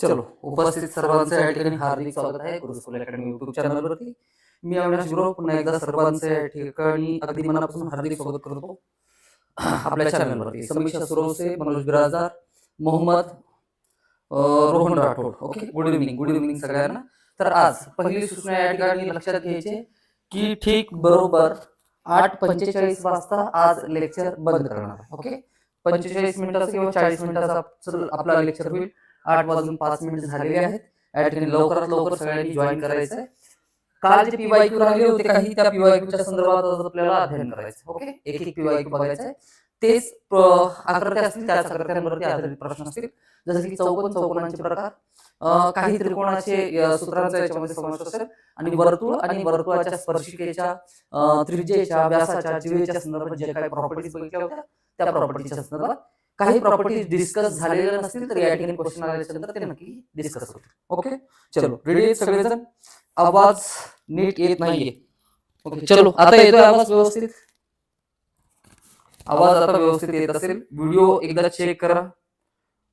चलो उपस्थित सर्वांचं या ठिकाणी हार्दिक स्वागत आहे गुरुस्कूल अकॅडमी युट्यूब चॅनलवरती मी अविनाश गुरव पुन्हा एकदा सर्वांचं या ठिकाणी अगदी मनापासून हार्दिक स्वागत करतो. आपल्या चॅनलवरती Samiksha Suravse Manoj Birajdar Mohammad Rohan Rathod. Okay good evening good evening सगळ्यांना. तर आज पहिली सूचना या ठिकाणी लक्षात घ्यायची की ठीक बरोबर आठ पंचेचाळीस वाजता आज लेक्चर बंद करणार. ओके पंचेचाळीस मिनिटाचं किंवा चाळीस मिनिटाचा आपला लेक्चर होईल. आठ वाजून पाच मिनिट झालेले आहेत. या ठिकाणी लवकरात लवकर सगळ्यांनी जॉईन करायचं आहे काल जे पीवायक्यू राहिले होते काही त्या पीवायक्यूच्या संदर्भात आपल्याला अध्ययन करायचं ओके? एक एक पीवायक्यू बघायचं आहे तेच आकृत्या असतील त्याच आकृत्यांवरती आधारित प्रश्न असतील. जसं की चौकोन चौकोनांचे प्रकार. काही त्रिकोणाचे सूत्रांचा याच्यामध्ये समावेश असेल. आणि वर्तुळ आणि वर्तुळाच्या स्पर्शिकेच्या त्रिज्येच्या व्यासाच्या जीवेच्या संदर्भात जे काही प्रॉपर्टीज बघितल्या होत्या त्या प्रॉपर्टीच्या संदर्भात काही प्रॉपर्टीज डिस्कस झालेल्या नसतील तर या ठिकाणी क्वेश्चन आल्याच्यानंतर ते नक्की डिस्कस होतील. ओके चलो रेडी आहेत सगळेजण? आवाज नीट येत नाहीये. ओके चलो आता येतोय आवाज व्यवस्थित? आवाज आता व्यवस्थित येत असेल. व्हिडिओ एकदा चेक करा.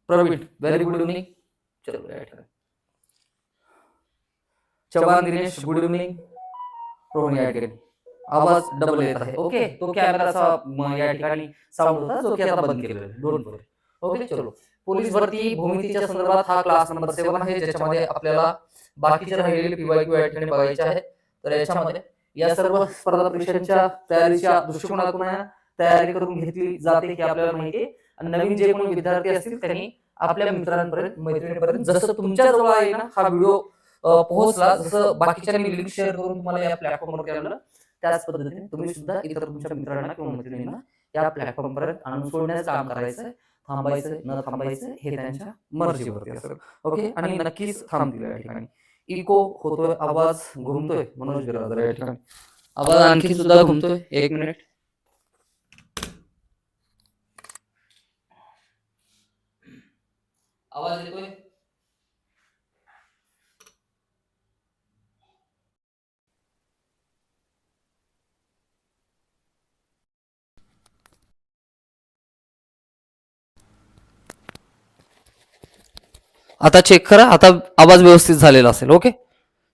प्रवीण व्हेरी गुड इव्हनिंग चलो या ठिकाणी. चव्हाण दिनेश गुड इव्हनिंग रोहन या ठिकाणी. आवाज डबल येत आहे. ओके तो कॅमेराचा या ठिकाणी साऊंड होता जो की आता बंद केलेला आहे. डोंट वरी ओके चलो. पोलीस भरती भूमितीच्या संदर्भात हा क्लास नंबर सेवन आहे ज्याच्यामध्ये आपल्याला बाकीचे राहिलेले पीवायक्यू या ठिकाणी बघायचे आहेत तर याच्यामध्ये या सर्व स्पर्धा परीक्षांच्या तयारीच्या दृष्टिकोनातून आहे तयारी करून घेतली जाते हे आपल्याला माहिती आहे. आणि नवीन जे कोणी विद्यार्थी असतील त्यांनी आपल्या मित्रांपर्यंत मैत्रिणीपर्यंत जसं तुमच्या जवळ आहे ना हा व्हिडिओ पोहोचला जसं बाकीच्या मी लिंक शेअर करून तुम्हाला या प्लॅटफॉर्मवरती आणलं त्याच पद्धतीने तुम्ही सुद्धा इतर तुमच्या मित्रांना किंवा मैत्रिणींना या प्लॅटफॉर्म पर्यंत आणून सोडण्याचं काम करायचं थांबायचं न थांबायचं हे त्यांच्या मर्जीवरती असेल ओके? आणि नक्कीच थांबतील या ठिकाणी. इको होतोय आवाज घुमतोय. मनोज बिरादर या ठिकाणी. आवाज आणखी सुद्धा घुमतोय. एक मिनिट. आवाज येतोय? आता चेक करा आता आवाज व्यवस्थित झालेला असेल ओके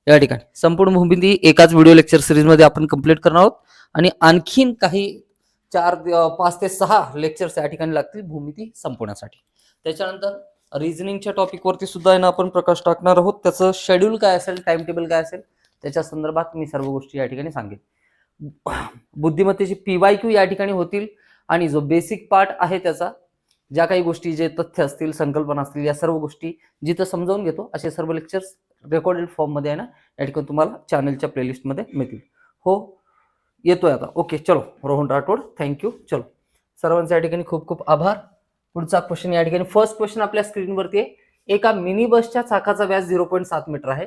या ठिकाणी. संपूर्ण भूमिती एकाच व्हिडिओ लेक्चर सिरीजमध्ये आपण कंप्लीट करणार आहोत. आणि आणखीन काही चार पाच ते सहा लेक्चर्स या ठिकाणी लागतील भूमिती संपवण्यासाठी. त्याच्यानंतर रिझनिंगच्या टॉपिकवरती सुद्धा आहे ना आपण प्रकाश टाकणार आहोत. त्याचं शेड्यूल काय असेल टाइम टेबल काय असेल त्याच्या संदर्भात मी सर्व गोष्टी या ठिकाणी सांगेन. बुद्धिमत्तेची पीवाय क्यू या ठिकाणी होतील. आणि जो बेसिक पार्ट आहे त्याचा ज्या काही गोष्टी जे तथ्य असतील संकल्पना असतील या सर्व गोष्टी जिथं समजावून घेतो असे सर्व लेक्चर्स रेकॉर्डेड फॉर्ममध्ये आहे ना या ठिकाणी तुम्हाला चॅनलच्या प्लेलिस्टमध्ये मिळतील. हो येतोय आता. ओके चलो रोहन राठोड थँक्यू चलो सर्वांच्या या ठिकाणी खूप खूप आभार. पुढचा क्वेश्चन या ठिकाणी फर्स्ट क्वेश्चन आपल्या स्क्रीनवरती आहे. एका मिनी बसच्या चाकाचा व्यास झिरो पॉईंट सात मीटर आहे.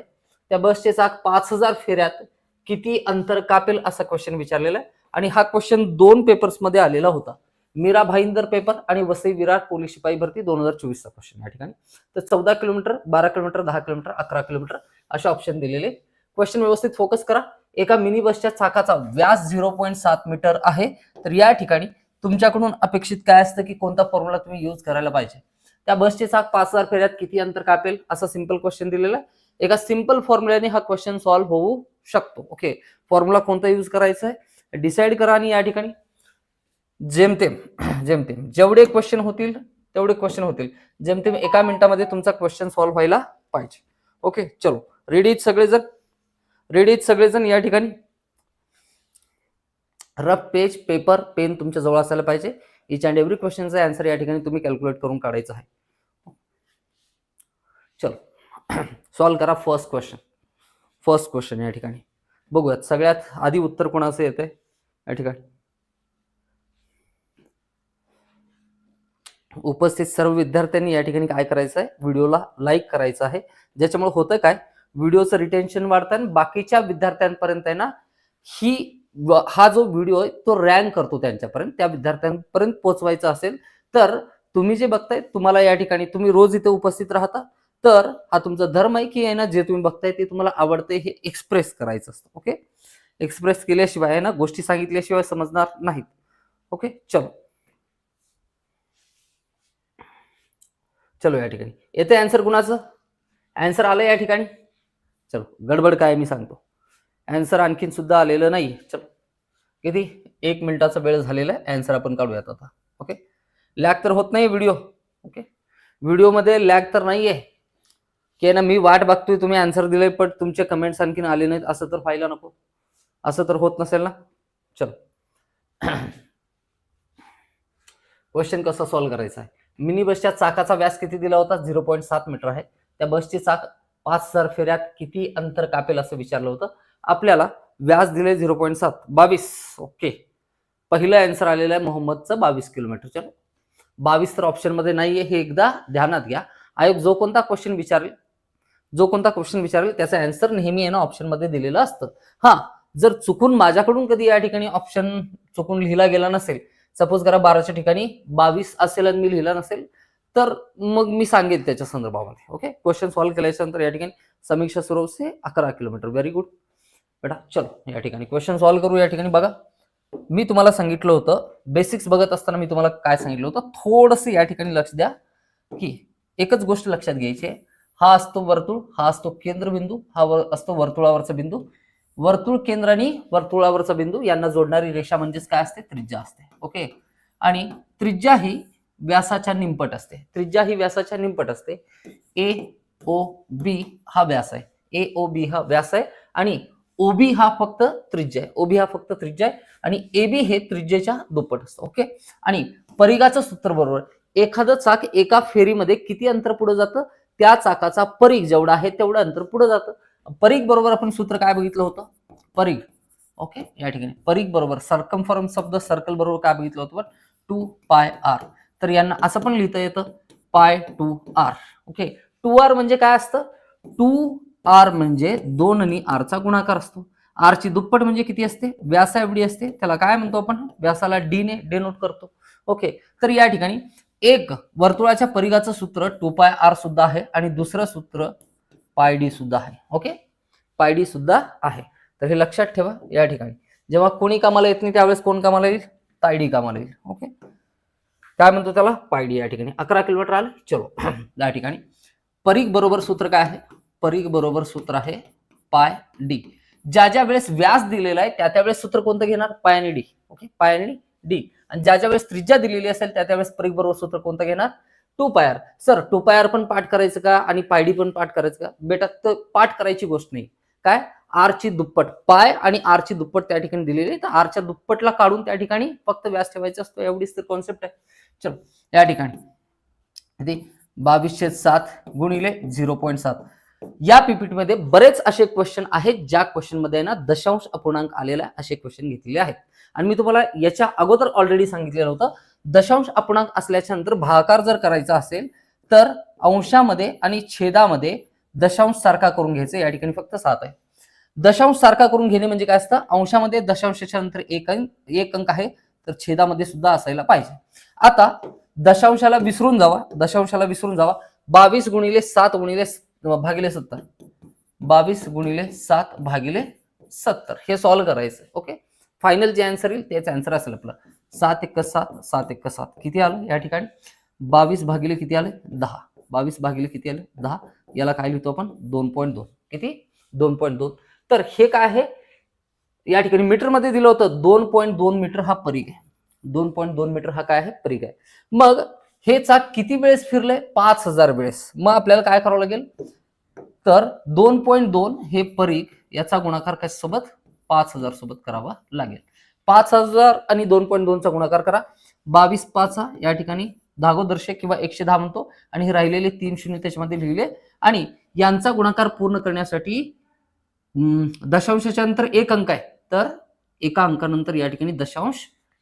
त्या बसचे चाक पाच हजार फेऱ्यात किती अंतर कापेल असा क्वेश्चन विचारलेला आहे. आणि हा क्वेश्चन दोन पेपर्समध्ये आलेला होता. मीरा भाईंदर पेपर आणि वसई विराट पोलीस शिपाई भरती दोन हजार चोवीसचा क्वेश्चन या ठिकाणी. तर चौदा किलोमीटर बारा किलोमीटर दहा किलोमीटर अकरा किलोमीटर असे ऑप्शन दिलेले क्वेश्चन व्यवस्थित फोकस करा. एका मिनी बसच्या चाकाचा व्यास झिरो पॉईंट सात मीटर आहे. तर या ठिकाणी तुमच्याकडून अपेक्षित काय असतं की कोणता फॉर्म्युला तुम्ही यूज करायला पाहिजे? त्या बसचे चाक पाच हजार फेऱ्यात किती अंतर कापेल? असा सिंपल क्वेश्चन दिलेला आहे. एका सिंपल फॉर्म्युल्याने हा क्वेश्चन सॉल्व्ह होऊ शकतो. ओके फॉर्म्युला कोणता यूज करायचा आहे? डिसाईड करा आणि या ठिकाणी जेमतेम जेमतेम जेवढे क्वेश्चन होतील तेवढे क्वेश्चन होतील. जेमतेम एका मिनिटामध्ये तुमचा क्वेश्चन सॉल्व्ह व्हायला पाहिजे. ओके चलो. रेडी सगळेजण? रेडी सगळेजण या ठिकाणी? रफ पेज पेपर पेन तुमच्या जवळ असायला पाहिजे. इच अँड एव्हरी क्वेश्चनचा आन्सर या ठिकाणी तुम्ही कॅल्क्युलेट करून काढायचा आहे. चलो. सॉल्व्ह करा फर्स्ट क्वेश्चन फर्स्ट क्वेश्चन या ठिकाणी. बघूयात सगळ्यात आधी उत्तर कोणाचं येते या ठिकाणी. उपस्थित सर्व विद्यार्थ्यांनी या ठिकाणी काय करायचं आहे व्हिडिओला लाईक करायचं आहे. ज्याच्यामुळे होतं काय? व्हिडिओचं रिटेन्शन वाढतं आणि बाकीच्या विद्यार्थ्यांपर्यंत आहे ना ही हा जो व्हिडिओ आहे तो रँक करतो त्यांच्यापर्यंत. त्या विद्यार्थ्यांपर्यंत पोहोचवायचा असेल तर तुम्ही जे बघताय तुम्हाला या ठिकाणी तुम्ही रोज इथे उपस्थित राहता. तर हा तुमचा धर्म आहे की आहे ना जे तुम्ही बघताय ते तुम्हाला आवडते हे एक्सप्रेस करायचं असतं. ओके एक्सप्रेस केल्याशिवाय ना गोष्टी सांगितल्याशिवाय समजणार नाहीत. ओके चलो. चलो या ठिकाणी. येते ॲन्सर कुणाचं? अँसर आलं या ठिकाणी? चलो गडबड काय मी सांगतो. अँसर आणखीन सुद्धा आलेलं नाही चलो किती? एक मिनिटाचा वेळ झालेला आहे. अँसर आपण काढूयात आता. ओके लॅग तर होत नाही व्हिडिओ ओके व्हिडिओमध्ये लॅग तर नाही आहे की ना मी वाट बघतोय तुम्ही आन्सर दिले पण तुमचे कमेंट्स आणखीन आले नाहीत. असं तर व्हायला नको. असं तर होत नसेल ना? चलो. क्वेश्चन कसा सॉल्व्ह करायचा आहे? मिनी बसच्या चाकाचा व्यास किती दिला होता? झिरो पॉईंट सात मीटर आहे. त्या बसची चाक पाच हजार फेऱ्यात किती अंतर कापेल असं विचारलं होतं. आपल्याला व्यास दिले झिरो पॉईंट सात. बावीस. ओके. पहिलं अँसर आलेलं आहे मोहम्मदचं बावीस किलोमीटर चलो बावीस तर ऑप्शनमध्ये नाहीये. हे एकदा ध्यानात घ्या. आयोग जो कोणता क्वेश्चन विचारेल जो कोणता क्वेश्चन विचारेल त्याचा अँसर नेहमी आहे ना ऑप्शनमध्ये दिलेलं असतं. हा जर चुकून माझ्याकडून कधी या ठिकाणी ऑप्शन चुकून लिहिला गेला नसेल सपोज करा बाराच्या ठिकाणी बावीस असेल आणि मी लिहिला नसेल तर मग मी सांगेन त्याच्या संदर्भामध्ये ओके क्वेश्चन सॉल्व्ह केल्याच्यानंतर या ठिकाणी समीक्षा सुरवसे अकरा किलोमीटर. व्हेरी गुड बेटा चलो या ठिकाणी क्वेश्चन सॉल्व्ह करू या ठिकाणी बघा. मी तुम्हाला सांगितलं होतं बेसिक्स बघत असताना मी तुम्हाला काय सांगितलं होतं? थोडंसं या ठिकाणी लक्ष द्या की एकच गोष्ट लक्षात घ्यायची आहे. हा असतो वर्तुळ हा असतो केंद्रबिंदू हा वर असतो वर्तुळावरचा बिंदू. वर्तुळ केंद्र आणि वर्तुळावरचा बिंदू यांना जोडणारी रेषा म्हणजेच काय असते? त्रिज्या असते. ओके? आणि त्रिज्या ही व्यासाच्या निमपट असते. त्रिज्या ही व्यासाच्या निमपट असते. ए ओ बी हा व्यास आहे. ए ओ बी हा व्यास आहे आणि ओबी हा फक्त त्रिज्या आहे. ओबी हा फक्त त्रिज्या आहे आणि ए बी हे त्रिज्येच्या दुप्पट असतं. ओके? आणि परिघाचं सूत्र बरोबर. एखादं चाक एका फेरीमध्ये किती अंतर पुढे जातं? त्या चाकाचा परीघ जेवढा आहे तेवढं अंतर पुढे जातं. परीघ बरोबर आपण सूत्र काय बघितलं होतं? परीघ. ओके या ठिकाणी. परीघ बरोबर सर्कमफॉर्म शब्द सर्कल बरोबर काय बघितलं होतं टू पाय आर तर यांना असं पण लिहिता येतं pi two R okay two R म्हणजे काय असतं? टू आर म्हणजे दोन आणि आरचा गुणाकार असतो. आरची दुप्पट म्हणजे किती असते? व्यासा एवढी असते. त्याला काय म्हणतो आपण? व्यासाला डी ने डेनोट करतो. ओके तर या ठिकाणी एक वर्तुळाच्या परिघाचं सूत्र टू पाय आर सुद्धा आहे आणि दुसरं सूत्र पाय डी सुद्धा आहे. ओके पाय डी सुद्धा आहे. तर हे लक्षात ठेवा या ठिकाणी. जेव्हा कोणी कामाला येत नाही त्यावेळेस कोण कामाला येईल? तायडी कामाला येईल. ओके काय म्हणतो त्याला? पायडी या ठिकाणी. अकरा किलोमीटर आलं? चलो. या ठिकाणी. परीघ बरोबर सूत्र काय आहे? परीघ बरोबर सूत्र आहे पाय डी. ज्या ज्या वेळेस व्यास दिलेला आहे त्या त्यावेळेस सूत्र कोणतं घेणार? पाय आणि डी. ओके पाय आणि डी. आणि ज्या ज्या वेळेस त्रिज्या दिलेली असेल त्या त्यावेळेस परीख बरोबर सूत्र कोणतं घेणार? Two pi r sir two pi r पण पाठ करायचं का? आणि पायडी पण पाठ करायचं का? बेटा तर पाठ करायची गोष्ट नाही. काय? आरची दुप्पट. पाय आणि आरची दुप्पट त्या ठिकाणी दिलेली आहे. तर आरच्या दुप्पटला काढून त्या ठिकाणी फक्त व्यास ठेवायचा असतो. एवढीच तर कॉन्सेप्ट आहे. चलो या ठिकाणी. बावीसशे सात गुणिले झिरो पॉईंट सात. या पीपीटी मध्ये बरेच असे क्वेश्चन आहेत ज्या क्वेश्चनमध्ये ना दशांश अपूर्णांक आलेला असे क्वेश्चन घेतलेले आहेत. आणि मी तुम्हाला याच्या अगोदर ऑलरेडी सांगितलेलं होतं दशांश अपूर्णांक असल्याच्या नंतर भागाकार जर करायचा असेल तर अंशामध्ये आणि छेदामध्ये दशांश सारखा करून घ्यायचं. या ठिकाणी फक्त सात आहे. दशांश सारखा करून घेणे म्हणजे काय असतं? अंशामध्ये दशांशाच्या नंतर एक अंक एक अंक आहे तर छेदामध्ये सुद्धा असायला पाहिजे. आता दशांशाला विसरून जावा दशांशाला विसरून जावा. बावीस गुणिले सात गुणिले भागिले सत्तर. बावीस गुणिले सात भागिले सत्तर. हे सॉल्व्ह करायचं ओके फायनल जे आन्सर येईल तेच आन्सर असेल आपलं. सात एक सात सात एक सात. किती आलं या ठिकाणी? बावीस भागिले किती आले? दहा. बावीस भागिले किती आले? दहा. याला काय लिहितो आपण? दोन पॉईंट दोन. किती? दोन पॉईंट दोन. तर हे काय आहे? या ठिकाणी मीटरमध्ये दिलं होतं दोन पॉईंट दोन मीटर हा परीघ आहे. दोन पॉईंट दोन मीटर हा काय आहे? परीघ आहे. मग हे चाक किती वेळेस फिरलंय? पाच हजार वेळेस. मग आपल्याला काय करावं लागेल? तर दोन पॉईंट दोन हे परीघ याचा गुणाकार कशासोबत? पाच हजार सोबत करावा लागेल. पाच हजार आणि दोन पॉईंट दोनचा गुणाकार करा. बावीस पाचा या ठिकाणी धागोदर्शक किंवा एकशे दहा म्हणतो. आणि हे राहिलेले तीन शून्य त्याच्यामध्ये लिहिले. आणि यांचा गुणाकार पूर्ण करण्यासाठी दशांशाच्या नंतर एक अंक आहे. तर एका अंकानंतर या ठिकाणी दशांश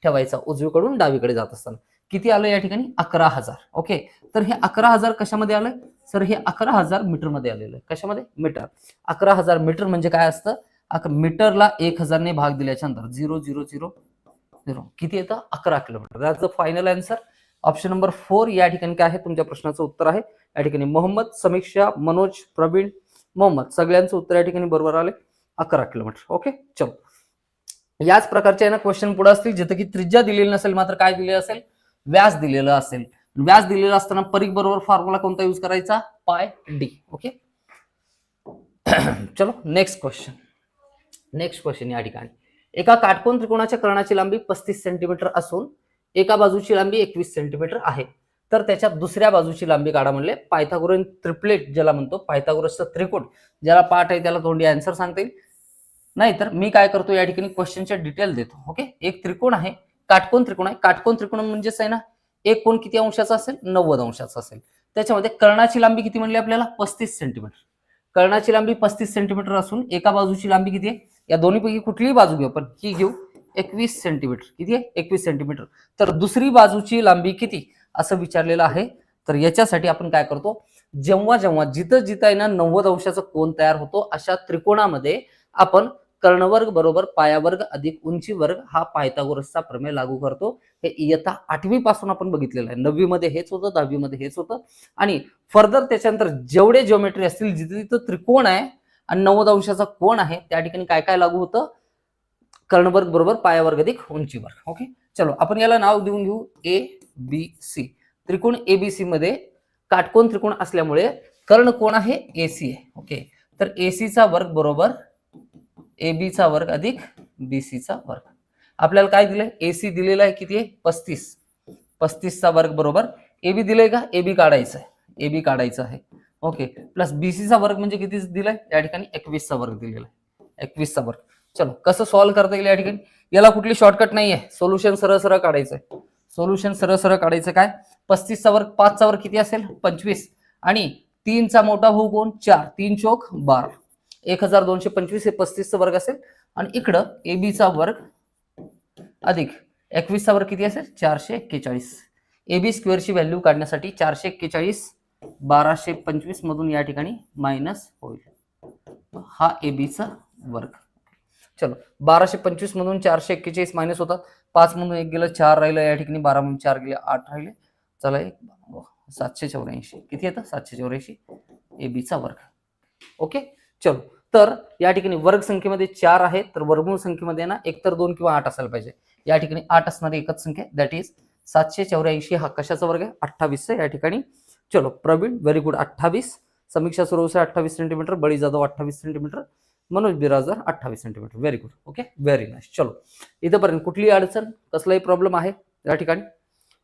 ठेवायचा. उजवीकडून डावीकडे जात असताना. किती आलं या ठिकाणी? अकरा हजार. ओके तर हे अकरा हजार कशामध्ये आलंय? सर हे अकरा हजार मीटरमध्ये आलेलं आहे. कशामध्ये? मीटर. अकरा हजार मीटर म्हणजे काय असतं? अक- मीटरला एक हजारने भाग दिल्याच्या नंतर. Zero zero zero zero. किती येतं? अकरा kilometre. That's the final answer option number four या ठिकाणी काय आहे? तुमच्या प्रश्नाचं उत्तर आहे. या ठिकाणी मोहम्मद समीक्षा मनोज प्रवीण मोहम्मद सगळ्यांचं उत्तर या ठिकाणी बरोबर आले अकरा किलोमीटर. ओके चलो. याच प्रकारचे ना क्वेश्चन पुढे असतील. जिथे की त्रिज्या दिलेली नसेल मात्र काय दिलेलं असेल? व्यास दिलेलं असेल. व्यास दिलेलं असताना परीख बरोबर फॉर्म्युला कोणता युज करायचा? पाय डी ओके चलो नेक्स्ट क्वेश्चन नेक्स्ट क्वेश्चन या ठिकाणी. एका काटकोन त्रिकोणाच्या कर्णाची लांबी पस्तीस सेंटीमीटर असून एका बाजूची लांबी एकवीस सेंटीमीटर आहे. तर त्याच्या दुसऱ्या बाजूची लांबी काढा म्हणले. पायथागोरन ट्रिपलेट ज्याला म्हणतो पायथागोरसचा त्रिकोण. ज्याला पाठ आहे त्याला तोंडी आन्सर सांगता येईल. नाही तर मी काय करतो या ठिकाणी क्वेश्चनच्या डिटेल देतो ओके एक त्रिकोण आहे काटकोण त्रिकोण आहे. काटकोण त्रिकोण म्हणजेच आहे ना एक कोण किती अंशाचा असेल? नव्वद अंशाचा असेल. त्याच्यामध्ये कर्णाची लांबी किती म्हणली आपल्याला? पस्तीस सेंटीमीटर कर्णाची लांबी पस्तीस सेंटीमीटर असून एका बाजूची लांबी किती आहे? या दोन्हीपैकी कुठलीही बाजू घेऊ आपण ही घेऊ एकवीस सेंटीमीटर किती आहे? एकवीस सेंटीमीटर तर दुसरी बाजूची लांबी किती? असं विचारलेलं आहे. तर याच्यासाठी आपण काय करतो? जेव्हा जेव्हा जिथं जिथं आहे ना नव्वद अंशाचा कोण तयार होतो अशा त्रिकोणामध्ये आपण कर्णवर्ग बरोबर पायावर्ग अधिक उंची वर्ग हा पायथागोरसचा प्रमेय लागू करतो. हे इयत्ता आठवी पासून आपण बघितलेलं आहे. नववी मध्ये हेच होतं दहावी मध्ये हेच होतं. आणि फर्दर त्याच्यानंतर जेवढे जिओमेट्री असतील जिथे जिथं त्रिकोण आहे आणि नव्वद अंशाचा कोण आहे त्या ठिकाणी काय काय लागू होतं? कर्णवर्ग बरोबर पायावर्ग अधिक उंची वर्ग. ओके? चलो आपण याला नाव देऊन घेऊ. ए बी सी त्रिकोण ए बी सी मध्ये काटकोन त्रिकोण असल्यामुळे कर्ण कोण आहे? ए सी आहे. ओके तर ए चा वर्ग बरोबर ए चा वर्ग अधिक बी चा वर्ग. आपल्याला काय दिलंय? ए सी दिलेलं आहे किती आहे? पस्तीस. पस्तीसचा वर्ग बरोबर ए बी दिलंय का? ए बी काढायचं आहे. ए बी काढायचं आहे. ओके प्लस बी चा वर्ग म्हणजे किती दिलाय? या ठिकाणी एकवीसचा वर्ग दिलेला आहे. एकवीसचा वर्ग. चलो कसं सॉल्व्ह करता येईल या ठिकाणी? याला कुठली शॉर्टकट नाही आहे सोल्युशन सरळ सरळ काढायचं आहे सोल्युशन सरळ सरळ काढायचं काय? पस्तीसचा वर्ग पाचचा वर्ग किती असेल? पंचवीस. आणि तीनचा मोठा भाऊ कोण? चार. तीन चौक बारा. एक हजार दोनशे पंचवीस हे पस्तीसचा वर्ग असेल. आणि इकडं ए बीचा वर्ग अधिक एकवीसचा वर्ग किती असेल? चारशे एक्केचाळीस. ए बी स्क्वेअरची व्हॅल्यू काढण्यासाठी चारशे एक्केचाळीस बाराशे पंचवीस मधून या ठिकाणी मायनस होईल. हा ए बीचा वर्ग. चलो बाराशे पंचवीस मधून चारशे एक्केचाळीस मायनस होतात. पाच मधून एक गेलं चार राहिलं या ठिकाणी बारा मधून चार गेले आठ राहिले. चला एक सातशे चौऱ्याऐंशी. किती येतं? सातशे चौऱ्याऐंशी. ए बीचा वर्ग. ओके? चलो. तर या ठिकाणी वर्ग संख्येमध्ये चार आहे तर वर्गमूळ संख्येमध्ये ना एकतर दोन किंवा आठ असायला पाहिजे. या ठिकाणी आठ असणारी एकच संख्या दॅट इज सातशे चौऱ्याऐंशी हा कशाचा वर्ग आहे? अठ्ठावीसचा या ठिकाणी. चलो प्रवीण व्हेरी गुड अठ्ठावीस. समीक्षा सुरवसे अठ्ठावीस सेंटीमीटर बळी जाधव अठ्ठावीस सेंटीमीटर मनोज बिराजदार अठ्ठावीस centimetre very good okay very nice चलो. इथंपर्यंत कुठलीही अडचण कसलाही प्रॉब्लेम आहे या ठिकाणी?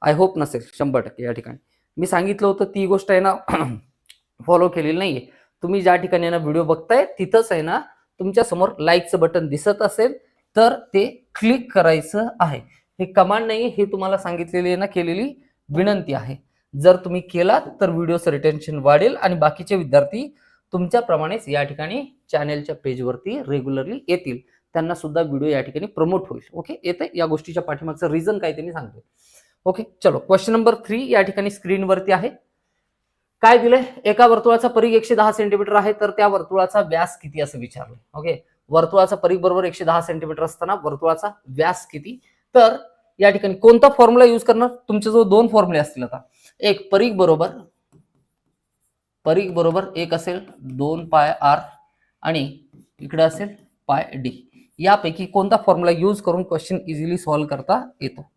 आय होप नसेल. शंभर टक्के या ठिकाणी. मी सांगितलं होतं ती गोष्ट आहे ना फॉलो केलेली नाहीये. तुम्ही ज्या ठिकाणी ना व्हिडिओ बघताय तिथंच आहे ना तुमच्यासमोर लाईकचं बटन दिसत असेल तर ते क्लिक करायचं आहे. हे कमांड नाही हे तुम्हाला सांगितलेली ना केलेली विनंती आहे. जर तुम्ही केलात तर व्हिडिओचं रिटेन्शन वाढेल आणि बाकीचे विद्यार्थी तुमच्याप्रमाणेच या ठिकाणी चॅनेलच्या पेजवरती रेग्युलरली येतील. त्यांना सुद्धा व्हिडिओ या ठिकाणी प्रमोट होईल. ओके येते या गोष्टीच्या पाठीमागचं रिझन काय ते मी सांगतो ओके चलो क्वेश्चन नंबर थ्री या ठिकाणी स्क्रीनवरती आहे. काय दिलंय? एका वर्तुळाचा परीघ एकशे दहा सेंटीमीटर आहे तर त्या वर्तुळाचा व्यास किती असं विचारलंय ओके वर्तुळाचा परीघ बरोबर एकशे दहा सेंटीमीटर असताना वर्तुळाचा व्यास किती? तर या ठिकाणी कोणता फॉर्म्युला युज करणार? तुमच्याजवळ दोन फॉर्म्युले असतील आता. एक परीघ बरोबर परीक बरोबर एक असेल दोन पाय आर आणि इकडे असेल पाय डी. यापैकी कोणता फॉर्म्युला यूज करून क्वेश्चन इझिली सॉल्व्ह करता येतो?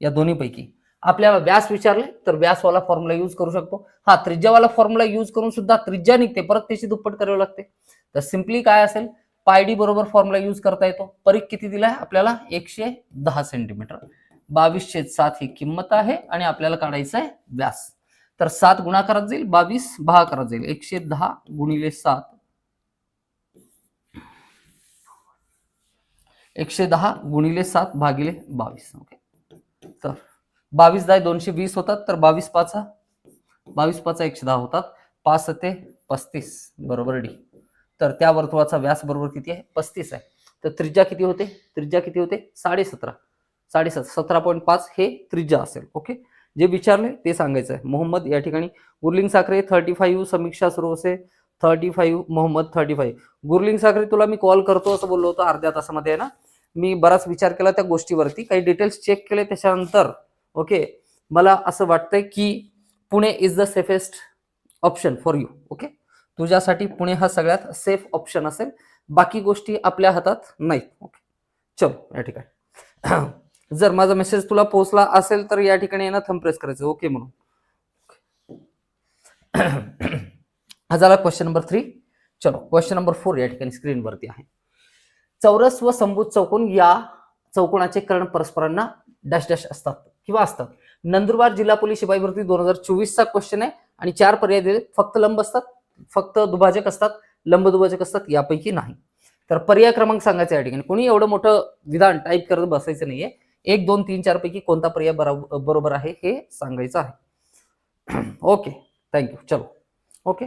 या दोन्हीपैकी. आपल्याला व्यास विचारले तर व्यासवाला फॉर्म्युला यूज करू शकतो. हा त्रिज्यावाला फॉर्म्युला यूज करून सुद्धा त्रिज्या निघते. परत त्याची दुप्पट करावी लागते. तर सिम्पली काय असेल? पाय डी बरोबर फॉर्म्युला यूज करता येतो. परीख किती दिलाय? आपल्याला एकशे दहा सेंटीमीटर बावीसशे सात ही किंमत आहे आणि आपल्याला काढायचं आहे व्यास. तर सात गुणाकारात जाईल बावीस भागाकारात जाईल. एकशे दहा गुणिले सात. एकशे दहा गुणिले सात भागिले बावीस. ओके. तर बावीस दहा दोनशे वीस होतात तर बावीस पाचा बावीस पाचा एकशे दहा होतात. पाच ते पस्तीस. बरोबर डी. तर त्या वर्तुळाचा व्यास बरोबर किती आहे? पस्तीस आहे. तर त्रिज्या किती होते? त्रिज्या किती होते? साडेसतरा. साडेसत साडेसात सतरा पॉईंट पाच हे त्रिज्या असेल. ओके. जे विचारले ते सांगायचं आहे. मोहम्मद या ठिकाणी Gurling Sakhare thirty five Samiksha Suravse thirty five Mohammad thirty five Gurling Sakhare तुला मी कॉल करतो असं बोललो होतो अर्ध्या तासामध्ये आहे ना? मी बराच विचार केला त्या गोष्टीवरती. काही डिटेल्स चेक केले त्याच्यानंतर ओके मला असं वाटतंय की Pune is the safest option for you okay तुझ्यासाठी पुणे हा सगळ्यात सेफ ऑप्शन असेल. बाकी गोष्टी आपल्या हातात नाहीत ओके चलो या ठिकाणी. जर माझा मेसेज तुला पोहोचला असेल तर या ठिकाणी यांना थंब प्रेस करायचं ओके म्हणून. हा झाला क्वेश्चन नंबर थ्री चलो क्वेश्चन नंबर फोर या ठिकाणी स्क्रीनवरती आहे. चौरस व संभूत चौकोन या चौकोनाचे कर्ण परस्परांना डॅश डॅश असतात किंवा असतात. नंदुरबार जिल्हा पोलीस शिपाई भरती दोन हजार चोवीसचा क्वेश्चन आहे आणि चार पर्याय दिले. फक्त लंब असतात फक्त दुभाजक असतात लंब दुभाजक असतात यापैकी नाही. तर पर्याय क्रमांक सांगायचा या ठिकाणी. कोणी एवढं मोठं विधान टाईप करत बसायचं नाहीये. एक दोन तीन चार पैकी कोणता पर्याय बरोबर आहे हे सांगायचं आहे. ओके थँक्यू चलो. ओके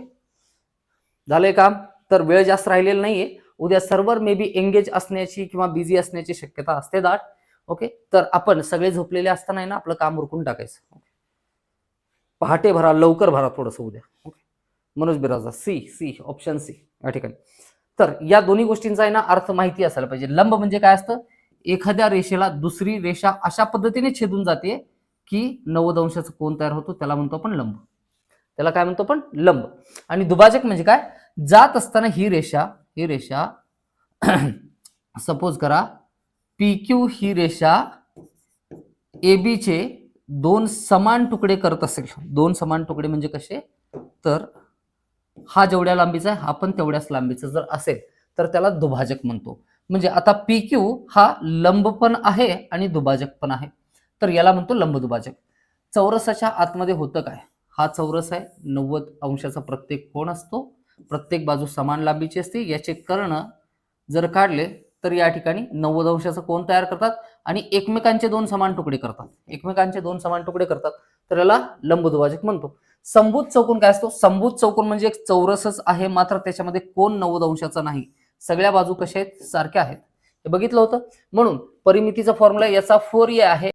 झालंय काम. तर वेळ जास्त राहिलेला नाहीये. उद्या सर्व्हर मे बी एंगेज असण्याची किंवा बिझी असण्याची शक्यता असते दाट. ओके तर आपण सगळे झोपलेले असताना ना आपलं काम उरकून टाकायचं. पहाटे भरा लवकर भरा थोडंसं उद्या. Okay Manoj Biraja C C option C या ठिकाणी. तर या दोन्ही गोष्टींचा आहे ना अर्थ माहिती असायला पाहिजे. लंब म्हणजे काय असतं? एखाद्या रेषेला दुसरी रेषा अशा पद्धतीने छेदून जाते की नव्वद अंशाचा कोण तयार होतो त्याला म्हणतो आपण लंब. त्याला काय म्हणतो आपण? लंब. आणि दुभाजक म्हणजे काय? जात असताना ही रेषा ही रेषा सपोज करा पी क्यू ही रेषा ए चे दोन समान तुकडे करत असेल. दोन समान तुकडे म्हणजे कसे? तर हा जेवढ्या लांबीचा आहे हा पण तेवढ्याच लांबीचा जर असेल तर त्याला दुभाजक म्हणतो. म्हणजे आता पी क्यू हा लंब पण आहे आणि दुभाजक पण आहे. तर याला म्हणतो लंब दुभाजक चौरसाच्या आतमध्ये होतं काय? हा चौरस आहे. नव्वद अंशाचा प्रत्येक कोण असतो. प्रत्येक बाजू समान लांबीची असते. याचे कर्ण जर काढले तर या ठिकाणी नव्वद अंशाचा कोण तयार करतात आणि एकमेकांचे दोन समान तुकडे करतात. एकमेकांचे दोन समान तुकडे करतात. तर याला लंबदुभाजक म्हणतो. संभूत चौकोन काय असतो? संभूत चौकोन म्हणजे एक चौरसच आहे मात्र त्याच्यामध्ये कोण नव्वद अंशाचा नाही. सगळ्या बाजू कशा आहेत? सारख्या आहेत. हे बघितलं होतं. म्हणून परिमितीचा फॉर्म्युला याचा फोर ए आहे.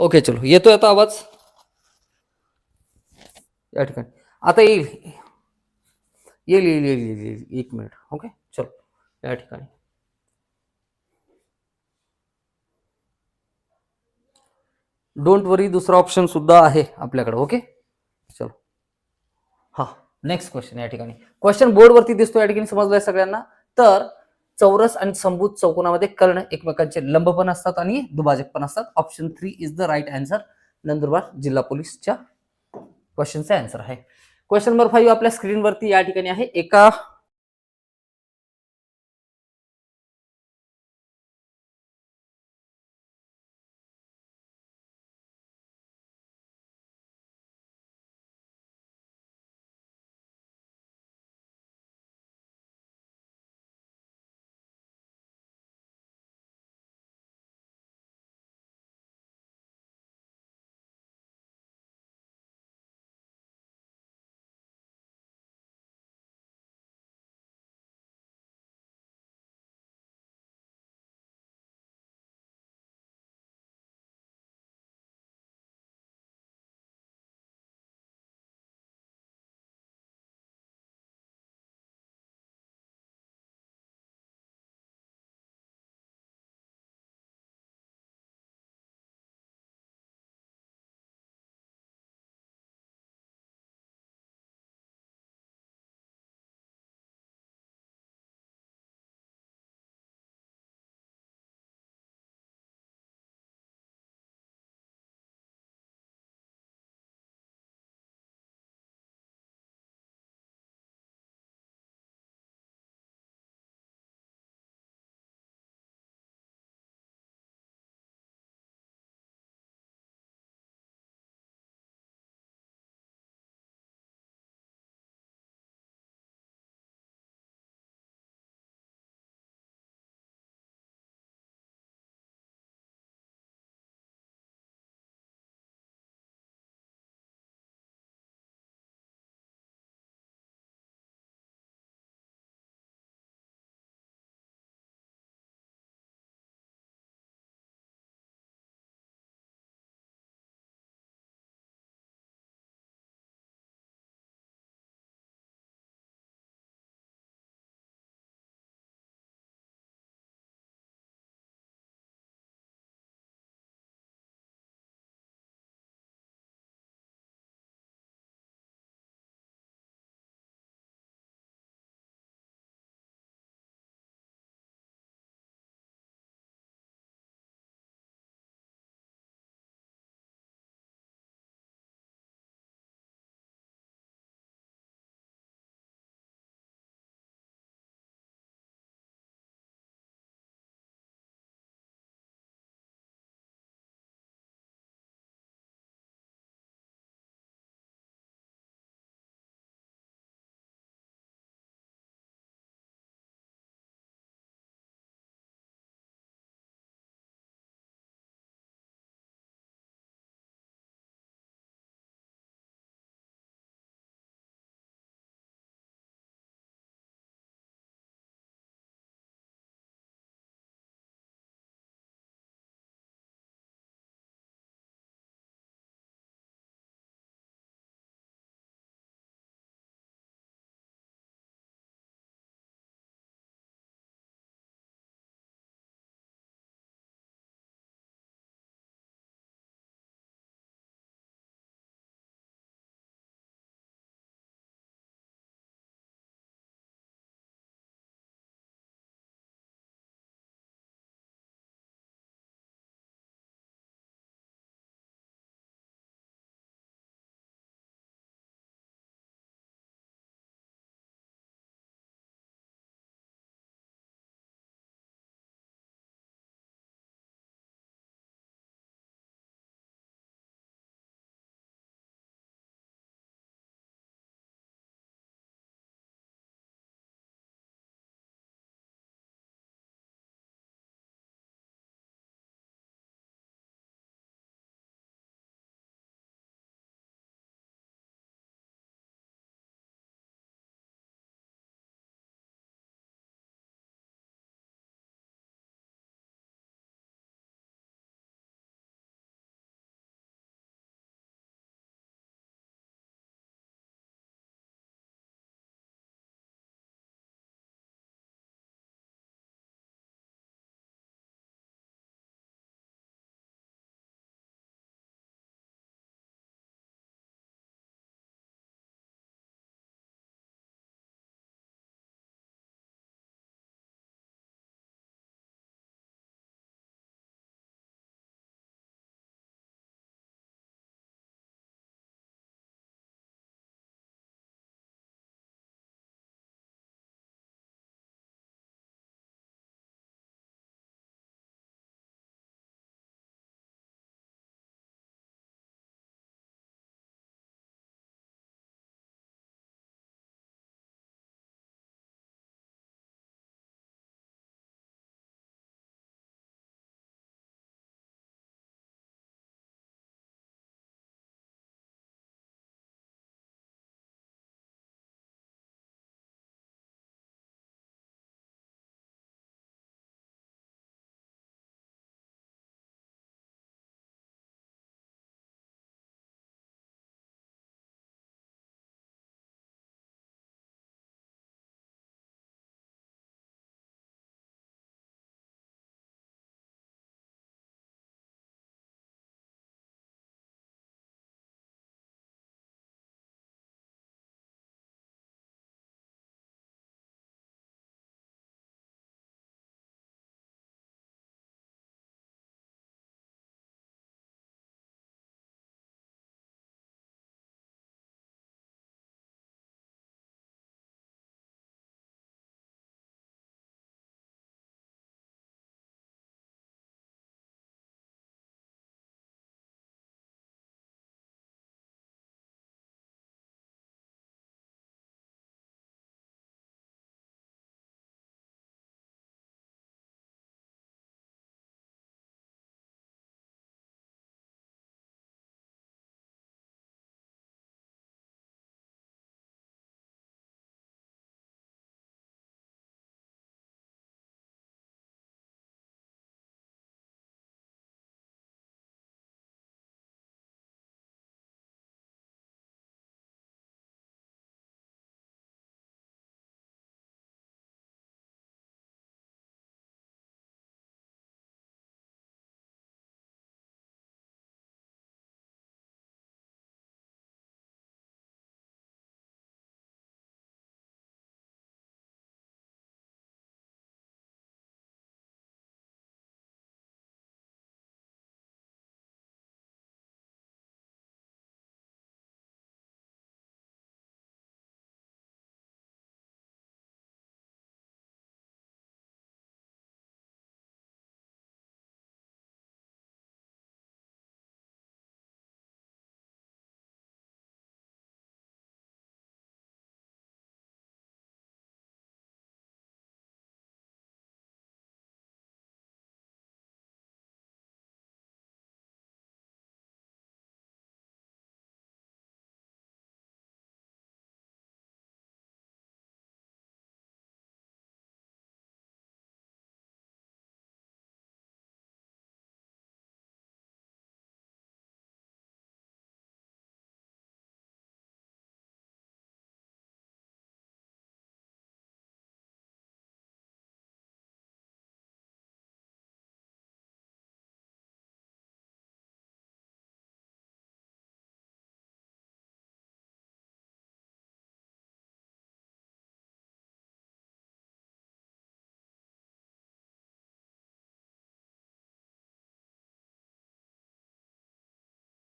ओके चलो. येतोय आता आवाज? या ठिकाणी. आता येईल. येईल येईल येईल येईल येईल. एक मिनिट. ओके चलो. या ठिकाणी. डोंट वरी दुसरा ऑप्शन सुद्धा आहे आपल्याकडे. ओके? चलो. हा नेक्स्ट क्वेश्चन या ठिकाणी. क्वेश्चन बोर्डवरती दिसतो या ठिकाणी समजलाय सगळ्यांना. तर चौरस आणि संभूत चौकोनामध्ये कर्ण एकमेकांचे लंब पण असतात आणि दुभाजक पण असतात. Option three is the right answer Nandurbar जिल्हा पोलीसच्या क्वेश्चनचा आन्सर आहे. क्वेश्चन नंबर फाईव्ह आपल्या स्क्रीनवरती या ठिकाणी आहे. एका